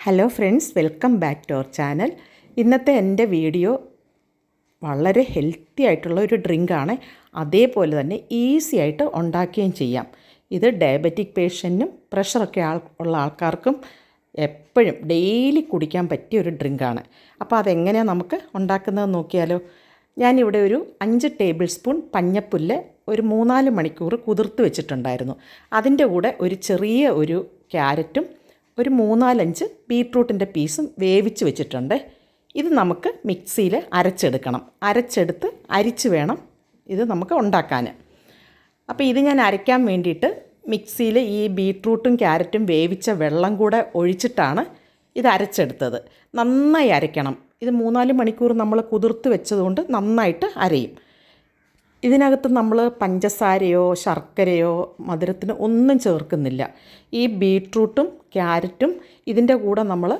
Hello friends welcome back to our channel ഇന്നത്തെ എന്റെ video വളരെ ഹെൽത്തി ആയിട്ടുള്ള ഒരു ഡ്രിങ്കാണ് അതേപോലെ തന്നെ ഈസി ആയിട്ട് ഉണ്ടാക്കുകയും ചെയ്യാം. ഇത് ഡയബറ്റിക് പേഷ്യന്റിനും പ്രഷറൊക്കെ ആൾ ഉള്ള ആൾക്കാർക്കും എപ്പോഴും ഡെയിലി കുടിക്കാൻ പറ്റിയ ഒരു ഡ്രിങ്കാണ് അപ്പോൾ അതെങ്ങനെയാണ് നമുക്ക് ഉണ്ടാക്കുന്നത് നോക്കിയാലോ. ഞാനിവിടെ ഒരു അഞ്ച് ടേബിൾ സ്പൂൺ പഞ്ഞപ്പുല്ല് ഒരു മൂന്നാൽ മണിക്കൂർ കുതിർത്ത് വെച്ചിട്ടുണ്ടായിരുന്നു. അതിന്റെ കൂടെ ഒരു ചെറിയ ഒരു ക്യാരറ്റും ഒരു മൂന്നാലഞ്ച് ബീട്രൂട്ടിന്റെ പീസും വേവിച്ച് വെച്ചിട്ടുണ്ട്. ഇത് നമുക്ക് മിക്സിയിൽ അരച്ചെടുക്കണം. അരച്ചെടുത്ത് അരിച്ച് വേണം ഇത് നമുക്ക് ഉണ്ടാക്കാൻ. അപ്പോൾ ഇത് ഞാൻ അരയ്ക്കാൻ വേണ്ടിയിട്ട് മിക്സിയിൽ ഈ ബീട്രൂട്ടും ക്യാരറ്റും വേവിച്ച വെള്ളം കൂടെ ഒഴിച്ചിട്ടാണ് ഇത് അരച്ചെടുത്തത്. നന്നായി അരയ്ക്കണം. ഇത് മൂന്നാൽ മണിക്കൂർ നമ്മൾ കുതിർത്ത് വെച്ചതുകൊണ്ട് നന്നായിട്ട് അരയും. ഇതിനകത്ത് നമ്മൾ പഞ്ചസാരയോ ശർക്കരയോ മധുരത്തിന് ഒന്നും ചേർക്കുന്നില്ല. ഈ ബീട്രൂട്ടും ക്യാരറ്റും ഇതിന്റെ കൂടെ നമ്മൾ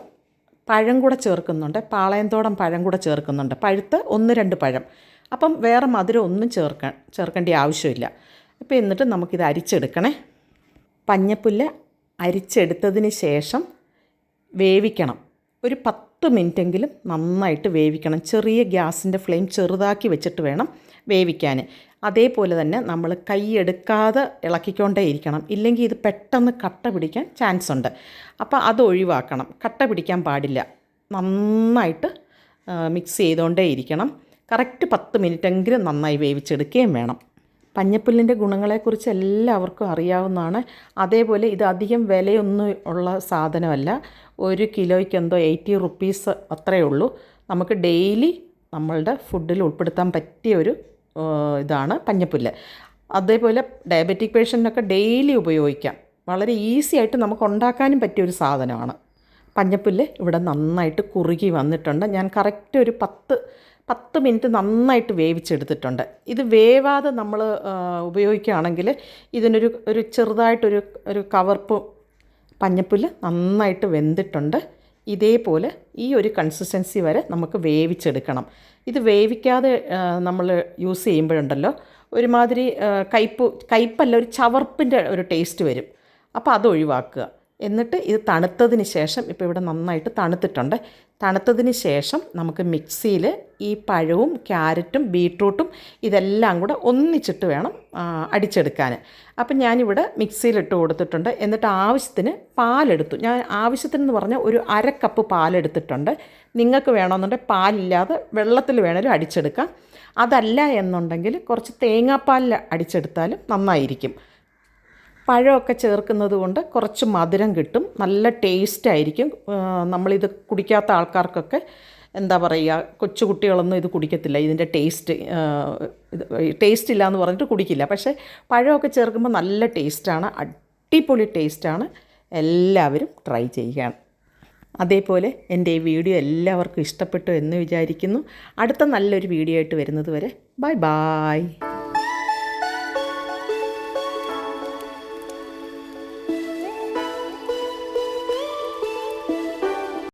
പഴം കൂടെ ചേർക്കുന്നുണ്ട്. പാളയന്തോടം പഴം കൂടെ ചേർക്കുന്നുണ്ട്. പഴുത്ത് ഒന്ന് രണ്ട് പഴം. അപ്പം വേറെ മധുരം ഒന്നും ചേർക്കാൻ ചേർക്കേണ്ട ആവശ്യമില്ല. അപ്പോൾ എന്നിട്ട് നമുക്കിത് അരിച്ചെടുക്കണേ. പഞ്ഞപ്പുല്ല് അരിച്ചെടുത്തതിന് ശേഷം വേവിക്കണം. ഒരു പത്ത് മിനിറ്റെങ്കിലും നന്നായിട്ട് വേവിക്കണം. ചെറിയ ഗ്യാസിന്റെ ഫ്ലെയിം ചെറുതാക്കി വെച്ചിട്ട് വേണം വേവിക്കാൻ. അതേപോലെ തന്നെ നമ്മൾ കൈ എടുക്കാതെ ഇളക്കിക്കൊണ്ടേ ഇരിക്കണം. ഇല്ലെങ്കിൽ ഇത് പെട്ടെന്ന് കട്ട പിടിക്കാൻ ചാൻസ് ഉണ്ട്. അപ്പോൾ അത് ഒഴിവാക്കണം. കട്ട പിടിക്കാൻ പാടില്ല. നന്നായിട്ട് മിക്സ് ചെയ്തുകൊണ്ടേ ഇരിക്കണം. കറക്റ്റ് പത്ത് മിനിറ്റെങ്കിലും നന്നായി വേവിച്ചെടുക്കുകയും വേണം. പഞ്ഞപ്പുല്ലിന്റെ ഗുണങ്ങളെക്കുറിച്ച് എല്ലാവർക്കും അറിയാവുന്നതാണ്. അതേപോലെ ഇത് അധികം വിലയൊന്നും ഉള്ള സാധനമല്ല. ഒരു കിലോയ്ക്ക് എന്തോ എയ്റ്റി റുപ്പീസ് അത്രയേ ഉള്ളൂ. നമുക്ക് ഡെയിലി നമ്മളുടെ ഫുഡിൽ ഉൾപ്പെടുത്താൻ പറ്റിയ ഒരു ഇതാണ് പഞ്ഞപ്പുല്ല് അതേപോലെ ഡയബറ്റിക് പേഷ്യന്റിനൊക്കെ ഡെയിലി ഉപയോഗിക്കാം. വളരെ ഈസി ആയിട്ട് നമുക്ക് ഉണ്ടാക്കാനും പറ്റിയ ഒരു സാധനമാണ്. പഞ്ഞപ്പുല്ല് ഇവിടെ നന്നായിട്ട് കുറുകി വന്നിട്ടുണ്ട്. ഞാൻ കറക്റ്റ് ഒരു പത്ത് പത്ത് മിനിറ്റ് നന്നായിട്ട് വേവിച്ചെടുത്തിട്ടുണ്ട്. ഇത് വേവാതെ നമ്മൾ ഉപയോഗിക്കുകയാണെങ്കിൽ ഇതിനൊരു ഒരു ചെറുതായിട്ടൊരു ഒരു കവർപ്പ് പഞ്ഞപ്പുല്ല് നന്നായിട്ട് വെന്തിട്ടുണ്ട്. ഇതേപോലെ ഈ ഒരു കൺസിസ്റ്റൻസി വരെ നമുക്ക് വേവിച്ചെടുക്കണം. ഇത് വേവിക്കാതെ നമ്മൾ യൂസ് ചെയ്യുമ്പോഴുണ്ടല്ലോ ഒരുമാതിരി കയ്പ്പ് കയ്പ്പല്ല ഒരു ചവർപ്പിന്റെ ഒരു ടേസ്റ്റ് വരും. അപ്പോൾ അത് ഒഴിവാക്കുക. എന്നിട്ട് ഇത് തണുത്തതിന് ശേഷം ഇപ്പോൾ ഇവിടെ നന്നായിട്ട് തണുത്തിട്ടുണ്ട്. തണുത്തതിന് ശേഷം നമുക്ക് മിക്സിയിൽ ഈ പഴവും ക്യാരറ്റും ബീട്രൂട്ടും ഇതെല്ലാം കൂടെ ഒന്നിച്ചിട്ട് വേണം അടിച്ചെടുക്കാൻ. അപ്പം ഞാനിവിടെ മിക്സിയിലിട്ട് കൊടുത്തിട്ടുണ്ട്. എന്നിട്ട് ആവശ്യത്തിന് പാലെടുത്തു. ഞാൻ ആവശ്യത്തിന് എന്ന് പറഞ്ഞാൽ ഒരു അര കപ്പ് പാലെടുത്തിട്ടുണ്ട്. നിങ്ങൾക്ക് വേണമെന്നുണ്ടെങ്കിൽ പാലില്ലാതെ വെള്ളത്തിൽ വേണേലും അടിച്ചെടുക്കാം. അതല്ല എന്നുണ്ടെങ്കിൽ കുറച്ച് തേങ്ങാപ്പാലിൽ അടിച്ചെടുത്താലും നന്നായിരിക്കും. പഴമൊക്കെ ചേർക്കുന്നത് കൊണ്ട് കുറച്ച് മധുരം കിട്ടും. നല്ല ടേസ്റ്റ് ആയിരിക്കും. നമ്മളിത് കുടിക്കാത്ത ആൾക്കാർക്കൊക്കെ എന്താ പറയുക കൊച്ചു കുട്ടികളൊന്നും ഇത് കുടിക്കത്തില്ല. ഇതിന്റെ ടേസ്റ്റ് ടേസ്റ്റ് ഇല്ല എന്ന് പറഞ്ഞിട്ട് കുടിക്കില്ല. പക്ഷേ പഴമൊക്കെ ചേർക്കുമ്പോൾ നല്ല ടേസ്റ്റാണ് അടിപൊളി ടേസ്റ്റാണ് എല്ലാവരും ട്രൈ ചെയ്യുകയാണ്. അതേപോലെ എന്റെ ഈ വീഡിയോ എല്ലാവർക്കും ഇഷ്ടപ്പെട്ടു എന്ന് വിചാരിക്കുന്നു. അടുത്ത നല്ലൊരു വീഡിയോ ആയിട്ട് വരുന്നത് വരെ ബൈ ബായ്